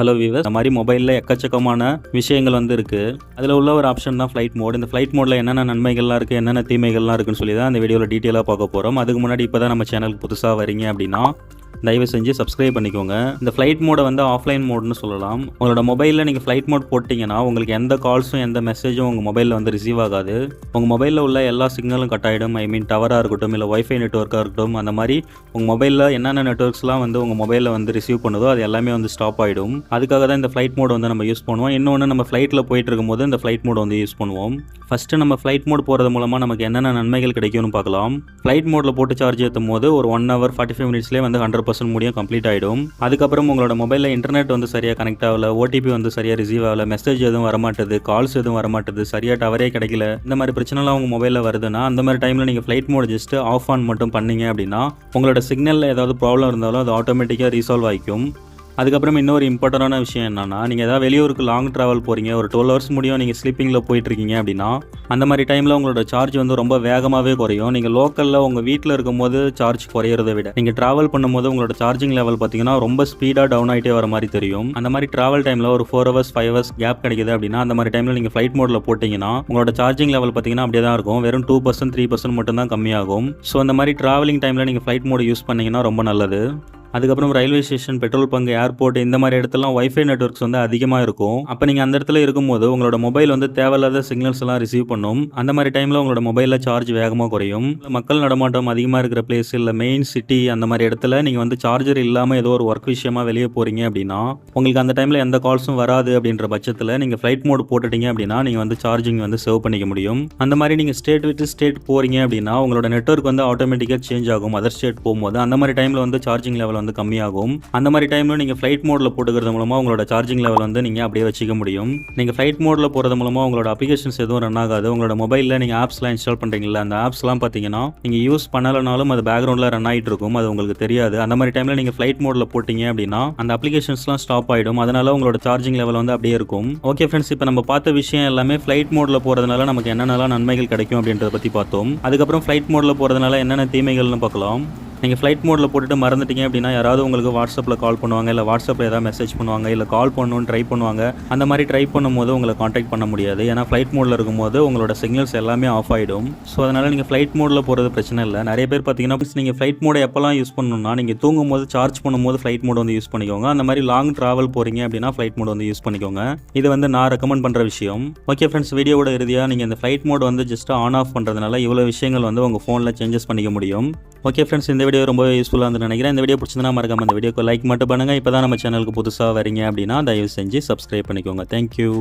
Hello viewer இந்த மாதிரி மொபைலில் எக்கச்சக்கமான விஷயங்கள் வந்து இருக்குது அதில் உள்ள ஒரு ஆப்ஷன் தான் ஃப்ளைட் மோட் இந்த ஃப்ளைட் மோடில் என்னென்ன நன்மைகள்லாம் இருக்குது என்னென்ன தீமைகள்லாம் இருக்குன்னு சொல்லி தான் இந்த வீடியோவில் டீட்டெயிலாக பார்க்க போகிறோம் அதுக்கு முன்னாடி இப்போ தான் நம்ம சேனலுக்கு புதுசாக வரீங்க அப்படின்னா தயவு செஞ்சு சப்ஸ்கிரைப் பண்ணிக்கோங்க. இந்த ஃப்ளைட் மோடை வந்து ஆஃப்லைன் மோட்னு சொல்லலாம். உங்களோட மொபைலில் நீங்கள் ஃப்ளைட் மோட் போட்டிங்கன்னா உங்களுக்கு எந்த கால்ஸும் எந்த மெசேஜும் உங்கள் மொபைலில் வந்து ரிசீவ் ஆகாது. உங்கள் மொபைலில் உள்ள எல்லா சிக்னலும் கட் ஆகிடும் ஐ மீன் டவராக இருக்கட்டும் இல்லை ஒய்ஃபை நெட்ஒர்க்காக இருக்கட்டும் அந்த மாதிரி உங்கள் மொபைலில் என்னென்ன நெட்ஒர்க்ஸ்லாம் வந்து உங்கள் மொபைலில் வந்து ரிசீவ் பண்ணுதோ அது எல்லாமே வந்து ஸ்டாப் ஆகிடும் அதுக்காக தான் இந்த ஃப்ளைட் மோட் வந்து நம்ம யூஸ் பண்ணுவோம். இன்னொன்று நம்ம ஃப்ளைட்டில் போயிட்டு இருக்கும்போது இந்த ஃப்ளைட் மோட் வந்து யூஸ் பண்ணுவோம். ஃபஸ்ட்டு நம்ம ஃப்ளைட் மோட் போகிறது மூலமாக நமக்கு என்னென்ன நன்மைகள் கிடைக்கும்னு பார்க்கலாம். ஃப்ளைட் மோடில் போட்டு சார்ஜ் ஏற்றும் போது ஒரு ஒன் ஹவர் ஃபார்ட்டி ஃபைவ் மினிட்ஸ்லேயே வந்து ஹண்ட்ரட் பர்சன்ட் முடியும் கம்ப்ளீட் ஆகிடும் அதுக்கப்புறம் உங்களோட மொபைலில் இன்டர்நெட் வந்து சரியாக கனெக்ட் ஆகல ஓடிபி வந்து சரியாக ரிசீவ் ஆகல மெசேஜ் எதுவும் வரமாட்டுது கால்ஸ் எதுவும் வரமாட்டுது சரியாக டவரே கிடைக்கல. இந்த மாதிரி பிரச்சனைலாம் உங்கள் மொபைலில் வருதுன்னா அந்த மாதிரி டைமில் நீங்கள் flight mode just off on மட்டும் பண்ணீங்க அப்படின்னா உங்களோட சிக்னலில் ஏதாவது ப்ராப்ளம் இருந்தாலும் அது ஆட்டோமேட்டிக்காக ரீசால்வ் ஆகிக்கும். அதுக்கப்புறம் இன்னொரு இம்பார்ட்டண்டான விஷயம் என்னன்னா நீங்கள் ஏதாவது வெளியூருக்கு லாங் ட்ராவல் போகிறீங்க ஒரு டுவெல் ஹவர்ஸ் முடியும் நீங்கள் ஸ்லீப்பிங்கில் போயிட்டுருக்கீங்க அப்படின்னா அந்த மாதிரி டைமில் உங்களோட சார்ஜ் வந்து ரொம்ப வேகமாகவே குறையும். நீங்கள் லோக்கலில் உங்கள் வீட்டில் இருக்கும்போது சார்ஜ் குறையிறதை விட நீங்கள் ட்ராவல் பண்ணும்போது உங்களோட சார்ஜிங் லெவல் பார்த்தீங்கன்னா ரொம்ப ஸ்பீடாக டவுன் ஆகிட்டே வர மாதிரி தெரியும். அந்த மாதிரி ட்ராவல் டைமில் ஒரு four hours five hours gap கிடைக்குது அப்படின்னா அந்த மாதிரி டைமில் நீங்கள் ஃப்ளைட் மோடில் போட்டிங்கன்னா உங்களோட சார்ஜிங் லெவல் பார்த்தீங்கன்னா அப்படியே தான் இருக்கும். வெறும் டூ பர்சன்ட் த்ரீ பர்சன்ட் மட்டும் தான் கம்மியாகும். ஸோ அந்த மாதிரி ட்ராவலிங் டைமில் நீங்கள் ஃப்ளைட் மோட் யூஸ் பண்ணிங்கன்னா ரொம்ப நல்லது. அதுக்கப்புறம் railway station petrol bunk airport இந்த மாதிரி இடத்துலலாம் ஒய்ஃபை நெட்ஒர்க்ஸ் வந்து அதிகமாக இருக்கும். அப்போ நீங்கள் அந்த இடத்துல இருக்கும்போது உங்களோட மொபைல் வந்து தேவையில்லாத சிக்னல்ஸ் எல்லாம் ரிசீவ் பண்ணும். அந்த மாதிரி டைமில் உங்களோட மொபைலில் சார்ஜ் வேகமாக குறையும். மக்கள் நடமாட்டம் அதிகமாக இருக்கிற பிளேஸ் இல்லை மெயின் சிட்டி அந்த மாதிரி இடத்துல நீங்கள் வந்து சார்ஜர் இல்லாமல் ஏதோ ஒரு ஒர்க் விஷயமா வெளியே போகிறீங்க அப்படின்னா உங்களுக்கு அந்த டைமில் எந்த கால்ஸும் வராது அப்படின்ற பட்சத்தில் நீங்கள் ஃப்ளைட் மோட் போட்டுட்டீங்க அப்படின்னா நீங்கள் வந்து சார்ஜிங் வந்து சேவ் பண்ணிக்க முடியும். அந்த மாதிரி நீங்கள் ஸ்டேட் விட்டு ஸ்டேட் போகிறீங்க அப்படின்னா உங்களோட நெட்ஒர்க் வந்து ஆட்டோமேட்டிக்காக சேஞ்ச் ஆகும் அதர் ஸ்டேட் போகும்போது. அந்த மாதிரி டைமில் வந்து சார்ஜிங் லெவல் வந்து கம்மியாகும். அந்த மாதிரி டைமில் நீங்கள் ஃப்ளைட் மோடில் போட்டுக்கிறது மூலமாக உங்களோட சார்ஜிங் லெவல் வந்து நீங்கள் அப்படியே வச்சுக்க முடியும். நீங்கள் ஃப்ளைட் மோடில் போகிறது மூலமாக உங்களோட அப்ளிகேஷன்ஸ் எதுவும் ரன் ஆகாது. உங்களோட மொபைலில் நீங்கள் ஆப்ஸ்லாம் இன்ஸ்டால் பண்ணுறீங்களா அந்த ஆப்ஸ்லாம் பார்த்தீங்கன்னா நீங்கள் யூஸ் பண்ணலைனாலும் அது பேக்ரவுண்டில் ரன் ஆகிட்டு இருக்கும் அது உங்களுக்கு தெரியாது. அந்த மாதிரி டைமில் நீங்கள் ஃப்ளைட் மோடில் போட்டிங்க அப்படின்னா அந்த அப்ளிகேஷன்ஸ்லாம் ஸ்டாப் ஆகிடும் அதனால உங்களோட சார்ஜிங் லெவல் வந்து அப்படியே இருக்கும். ஓகே ஃப்ரெண்ட்ஸ் இப்போ நம்ம பார்த்த விஷயம் எல்லாமே ஃப்ளைட் மோடில் போகிறதுனால நமக்கு என்னென்னலாம் நன்மைகள் கிடைக்கும் அப்படின்றத பற்றி பார்த்தோம். அதுக்கப்புறம் ஃப்ளைட் மோடில் போகிறதுனால என்னென்ன தீமைகள்னு பார்க்கலாம். நீங்கள் ஃப்ளைட் மோடில் போட்டுட்டு மறந்துட்டீங்க அப்படின்னா யாராவது உங்களுக்கு வாட்ஸ்அப்பில் கால் பண்ணுவாங்க இல்லை வாட்ஸ்அப்பில் ஏதாவது மெசேஜ் பண்ணுவாங்க இல்லை கால் பண்ணணும்னு ட்ரை பண்ணுவாங்க அந்த மாதிரி ட்ரை பண்ணும்போது உங்களை காண்டாக்ட் பண்ண முடியாது. ஏன்னா ஃப்ளைட் மோடில் இருக்கும்போது உங்களோட சிக்னல்ஸ் எல்லாமே ஆஃப் ஆகிடும் ஸோ அதனால் நீங்கள் ஃப்ளைட் மோடில் போகிறது பிரச்சனை இல்லை. நிறைய பேர் பார்த்தீங்கன்னா நீங்கள் ஃப்ளைட் மோடை எப்போல்லாம் யூஸ் பண்ணணும்னா நீங்கள் தூங்கும்போது சார்ஜ் பண்ணும்போது ஃப்ளைட் மோட் வந்து யூஸ் பண்ணிக்கோங்க. அந்த மாதிரி லாங் ட்ராவல் போகிறீங்க அப்படின்னா ஃப்ளைட் மோட் வந்து யூஸ் பண்ணிக்கோங்க. இது வந்து நான் ரெக்கமெண்ட் பண்ணுற விஷயம். ஓகே ஃப்ரெண்ட்ஸ் வீடியோவோட இறுதியாக நீங்கள் இந்த ஃப்ளைட் மோட் வந்து ஜஸ்ட் ஆன் ஆஃப் பண்ணுறதுனால இவ்வளோ விஷயங்கள் வந்து உங்கள் ஃபோனில் சேஞ்சஸ் பண்ணிக்க முடியும். ஓகே ஃப்ரெண்ட்ஸ் இந்த வீடியோ ரொம்ப யூஸ்ஃபுல்லாக இருந்து நினைக்கிறேன். இந்த வீடியோ பிடிச்சிருந்தா மறக்காம இந்த வீடியோக்கு லைக் மட்டும் பண்ணுங்கள் இப்போ தான் நம்ம சேனலுக்கு புதுசாக வரீங்க அப்படின்னா தயவு செஞ்சு சப்ஸ்கிரைப் பண்ணிக்கோங்க. தேங்க்யூ